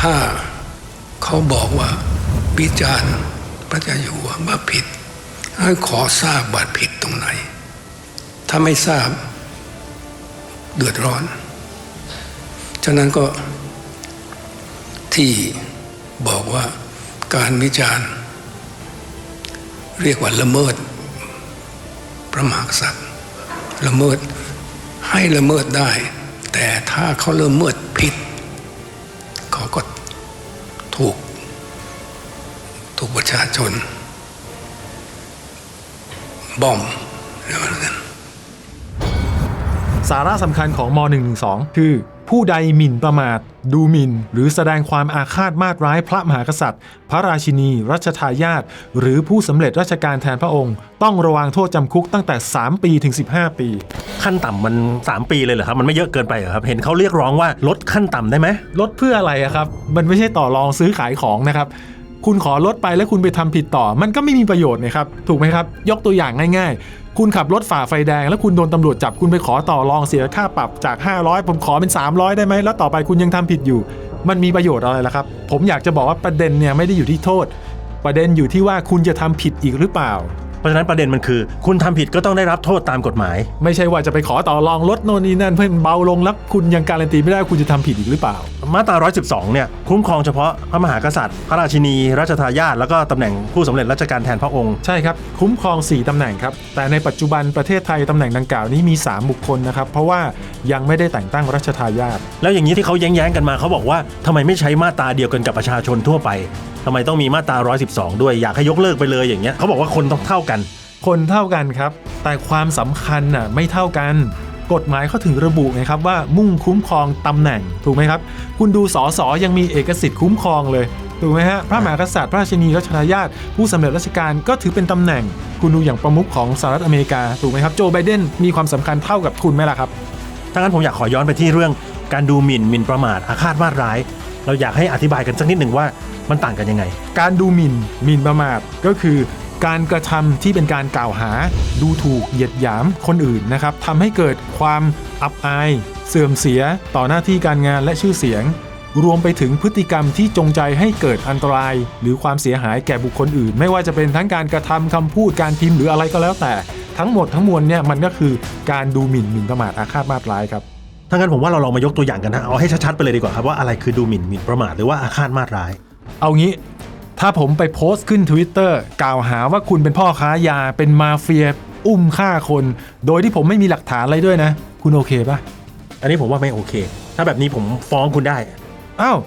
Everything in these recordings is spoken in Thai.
ถ้าเขาบอกว่าวิจารณ์พระเจ้าอยู่หัวว่าผิดให้ขอทราบว่าผิดตรงไหน ถ้าไม่ทราบเดือดร้อน ฉะนั้นก็ที่บอกว่าการวิจารณ์ เรียกว่าละเมิด พระมหากษัตริย์ละเมิดให้ละเมิดได้ แต่ถ้าเขาละเมิดผิด ชาชนบ่อมแล้วกันสาระสำคัญของม .112 คือ ผู้ใดหมิ่นประมาท ดูหมิ่น หรือแสดงความอาฆาตมาตร้ายพระมหากษัตริย์ พระราชินี รัชทายาทหรือผู้สำเร็จราชการแทนพระองค์ ต้องระวังโทษจำคุกตั้งแต่ 3 ปีถึง 15 ปี ขั้นต่ำมัน 3 ปีเลยเหรอครับ มันไม่เยอะเกินไปเหรอครับ เห็นเขาเรียกร้องว่าลดขั้นต่ำได้ไหมลดเพื่ออะไรอะครับ มันไม่ใช่ต่อรองซื้อขายของนะครับ คุณขอลดไปแล้วคุณไปทำผิดต่อ มันก็ไม่มีประโยชน์นะครับ ถูกไหมครับ ยกตัวอย่างง่าย ๆ คุณขับรถฝ่าไฟแดง แล้วคุณโดนตำรวจจับ คุณไปขอต่อรองเสียค่าปรับจาก 500 ผมขอเป็น 300 ได้ไหม แล้วต่อไปคุณยังทำผิดอยู่ มันมีประโยชน์อะไรล่ะครับ ผมอยากจะบอกว่าประเด็นเนี่ยไม่ได้อยู่ที่โทษ ประเด็นอยู่ที่ว่าคุณจะทำผิดอีกหรือเปล่าเพราะฉะนั้นประเด็นมันคือ คุณทำผิดก็ต้องได้รับโทษตามกฎหมาย ไม่ใช่ว่าจะไปขอต่อรองลดโน่นนี่นั่นเพื่อให้เบาลงแล้วคุณยังการันตีไม่ได้ว่าคุณจะทำผิดอีกหรือเปล่า มาตรา 112 เนี่ยคุ้มครองเฉพาะพระมหากษัตริย์ พระราชินีรัชทายาทแล้วก็ตำแหน่งผู้สำเร็จราชการแทนพระองค์ ใช่ครับ คุ้มครอง 4ตำแหน่งครับ แต่ในปัจจุบันประเทศไทยตำแหน่งดังกล่าวนี้มี 3 บุคคลนะครับ เพราะว่ายังไม่ได้แต่งตั้งรัชทายาทแล้วอย่างนี้ที่เขาแย้งๆกันมาเขาบอกว่าทำไมไม่ใช้มาตราเดียวกันกับประชาชนทั่วไปทำไมต้องมีมาตรา 112 ด้วยอยากให้ยกเลิกไปเลยอย่างเงี้ยเขาบอกว่าคนต้องเท่ากัน คนเท่ากันครับ แต่ความสำคัญน่ะไม่เท่ากัน กฎหมายเขาถึงระบุไงครับว่ามุ่งคุ้มครองตำแหน่งถูกไหมครับ คุณดูสอสอยังมีเอกสิทธิ์คุ้มครองเลยถูกไหมฮะพระมหากษัตริย์พระราชินีรัชทายาทผู้สำเร็จราชการก็ถือเป็นตำแหน่ง คุณดูอย่างประมุขของสหรัฐอเมริกาถูกไหมครับโจไบเดนมีความสำคัญเท่ากับคุณไหมล่ะครับถ้างั้นผมอยากขอย้อนไปที่เรื่องการดูหมิ่นหมิ่นประมาทอาฆาตมาตร้าย เราอยากให้อธิบายกันสักนิดหนึ่งว่ามันต่างกันยังไง การดูหมิ่นหมิ่นประมาทก็คือ การกระทำที่เป็นการกล่าวหา ดูถูกเหยียดหยามคนอื่นนะครับทำให้เกิดความอับอาย เสื่อมเสียต่อหน้าที่การงานและชื่อเสียง รวมไปถึงพฤติกรรมที่จงใจให้เกิดอันตราย หรือความเสียหายแก่บุคคลอื่น ไม่ว่าจะเป็นทั้งการกระทำคำพูดการพิมพ์หรืออะไรก็แล้วแต่ ทั้งหมดทั้งมวลเนี่ยมันก็คือการดูหมิ่นหมิ่นประมาทอาฆาตมาตร้ายครับถ้างั้นผมว่าเราลองมายกตัวอย่างกันนะเอาให้ชัดๆไปเลยดีกว่าครับว่าอะไรคือดูหมิ่นหมิ่นประมาทหรือว่าอาฆาตมาตร้าย เอางี้ ถ้าผมไปโพสต์ขึ้น Twitter กล่าวหาว่าคุณเป็นพ่อค้ายาเป็นมาเฟีย อุ้มฆ่าคน โดยที่ผมไม่มีหลักฐานอะไรด้วยนะ คุณโอเคปะอันนี้ผมว่าไม่โอเค ถ้าแบบนี้ผมฟ้องคุณได้ อ้าว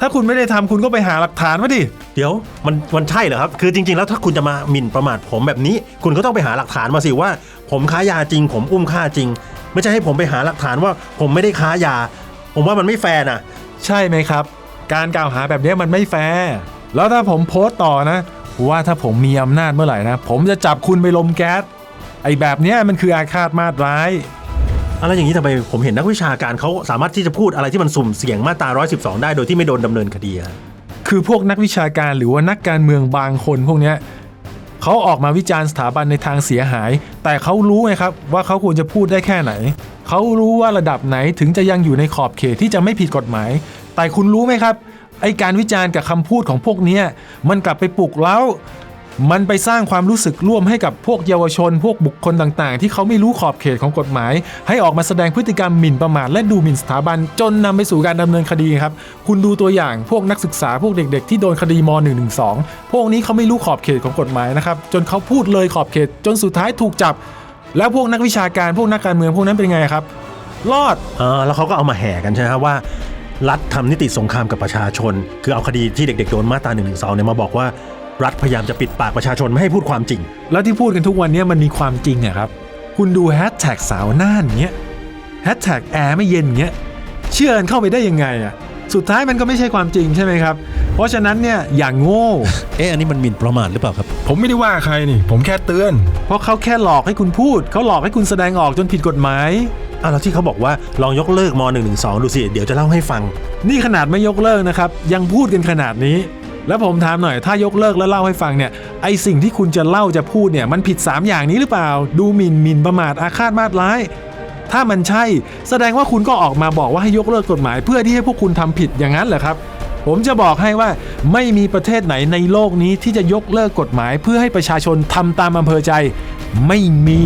ถ้าคุณไม่ได้ทำคุณก็ไปหาหลักฐานมาดิ เดี๋ยวมันมันใช่เหรอครับ คือจริง ๆ แล้วถ้าคุณจะมาหมิ่นประมาทผมแบบนี้ คุณก็ต้องไปหาหลักฐานมาสิว่า ผมค้ายาจริง ผมอุ้มฆ่าจริง ไม่ใช่ให้ผมไปหาหลักฐานว่าผมไม่ได้ค้ายา ผมว่ามันไม่แฟร์นะใช่ไหมครับ การกล่าวหาแบบนี้มันไม่แฟร์ แล้วถ้าผมโพสต์ต่อนะ ว่าถ้าผมมีอำนาจเมื่อไหร่นะ ผมจะจับคุณไปลมแก๊สไอ้แบบเนี้ยมันคืออาฆาตมาตร้าย อะไรอย่างนี้ทำไมผมเห็นนักวิชาการเขาสามารถที่จะพูดอะไรที่มันสุ่มเสี่ยงมาตรา 112 ได้โดยที่ไม่โดนดำเนินคดีอะคือพวกนักวิชาการหรือว่านักการเมืองบางคนพวกเนี้ยเขาออกมาวิจารณ์สถาบันในทางเสียหาย แต่เขารู้ไงครับว่าเขาควรจะพูดได้แค่ไหน เขารู้ว่าระดับไหนถึงจะยังอยู่ในขอบเขตที่จะไม่ผิดกฎหมาย แต่คุณรู้ไหมครับ ไอการวิจารณ์กับคำพูดของพวกนี้มันกลับไปปลุกเล้ามันไปสร้างความรู้สึกร่วมให้กับพวกเยาวชน พวกบุคคลต่างๆ ที่เขาไม่รู้ขอบเขตของกฎหมาย ให้ออกมาแสดงพฤติกรรมหมิ่นประมาทและดูหมิ่นสถาบัน จนนำไปสู่การดำเนินคดีครับ คุณดูตัวอย่างพวกนักศึกษาพวกเด็ก ๆ ที่โดนคดีม .112 พวกนี้เขาไม่รู้ขอบเขตของกฎหมายนะครับ จนเขาพูดเลยขอบเขต จนสุดท้ายถูกจับ แล้วพวกนักวิชาการพวกนักการเมืองพวกนั้นเป็นไงครับ รอดเออแล้วเขาก็เอามาแห่กันใช่ไหมครับว่า รัฐทำนิติสงครามกับประชาชน คือเอาคดีที่เด็กๆโดนมาตรา1นึเนี่ยมาบอกว่ารัฐพยายามจะปิดปากประชาชนไม่ให้พูดความจริง แล้วที่พูดกันทุกวันนี้มันมีความจริงอะครับ คุณดูแฮชแท็กสาวน่านเงี้ยแฮชแท็กแอร์ไม่เย็นเงี้ยเชื่อกันเข้าไปได้ยังไงอะสุดท้ายมันก็ไม่ใช่ความจริงใช่ไหมครับ เพราะฉะนั้นเนี่ยอย่างโง่ เอ๊ะอันนี้มันหมิ่นประมาทหรือเปล่าครับ ผมไม่ได้ว่าใครนี่ ผมแค่เตือน เพราะเขาแค่หลอกให้คุณพูด เขาหลอกให้คุณแสดงออกจนผิดกฎหมาย อะแล้วที่เขาบอกว่าลองยกเลิกม .112 ดูสิ เดี๋ยวจะเล่าให้ฟัง นี่ขนาดไม่ยกเลิกนะครับ ยังพูดกันขนาดนี้ แล้วผมถามหน่อยถ้ายกเลิกแล้วเล่าให้ฟังเนี่ยไอสิ่งที่คุณจะเล่าจะพูดเนี่ยมันผิด 3 อย่างนี้หรือเปล่า ดูหมิ่นหมิ่นประมาทอาฆาตมาตร้าย ถ้ามันใช่ แสดงว่าคุณก็ออกมาบอกว่าให้ยกเลิกกฎหมาย เพื่อที่ให้พวกคุณทำผิดอย่างนั้นเหรอครับผมจะบอกให้ว่าไม่มีประเทศไหนในโลกนี้ที่จะยกเลิกกฎหมายเพื่อให้ประชาชนทำตามอำเภอใจ ไม่มี